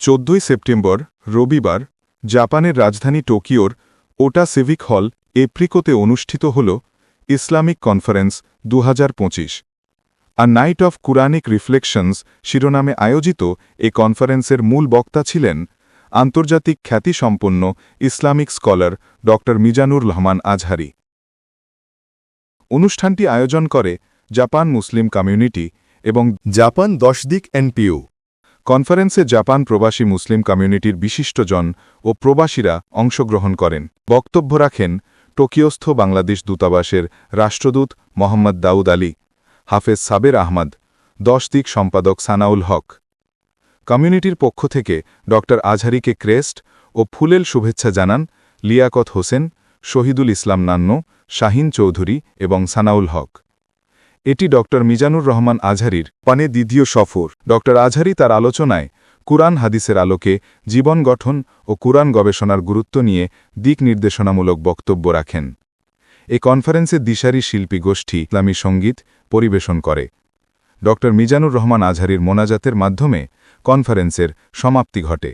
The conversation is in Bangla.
চোদ্দই সেপ্টেম্বর, রবিবার, জাপানের রাজধানী টোকিওর ওটা সিভিক হল এপ্রিকোতে অনুষ্ঠিত হল ইসলামিক কনফারেন্স দু a night of Quranic reflections শিরোনামে আয়োজিত এ কনফারেন্সের মূল বক্তা ছিলেন আন্তর্জাতিক খ্যাতিসম্পন্ন ইসলামিক স্কলার ড. মিজানুর রহমান আজহারি। অনুষ্ঠানটি আয়োজন করে জাপান মুসলিম কমিউনিটি এবং জাপান দশ দিক এনপিও কনফারেন্সে জাপান প্রবাসী মুসলিম কমিউনিটির বিশিষ্টজন ও প্রবাসীরা অংশগ্রহণ করেন। বক্তব্য রাখেন টোকিওস্থ বাংলাদেশ দূতাবাসের রাষ্ট্রদূত মোহাম্মদ দাউদ আলী, হাফেজ সাবের আহমদ, দশ দিক সম্পাদক সানাউল হক। কমিউনিটির পক্ষ থেকে ড. আজহারিকে ক্রেস্ট ও ফুলেল শুভেচ্ছা জানান লিয়াকত হোসেন, শহীদুল ইসলাম নান্ন, শাহিন চৌধুরী এবং সানাউল হক। এটি ড. মিজানুর রহমান আজহারির পানে দ্বিতীয় সফর। ড. আজহারি তার আলোচনায় কুরআন হাদিসের আলোকে জীবন গঠন ও কুরআন গবেষণার গুরুত্ব নিয়ে দিক নির্দেশনামূলক বক্তব্য রাখেন। এ কনফারেন্সে দিশারি শিল্পী গোষ্ঠী ইসলামী সংগীত পরিবেশন করে। ড. মিজানুর রহমান আজহারির মোনাজাতের মাধ্যমে কনফারেন্সের সমাপ্তি ঘটে।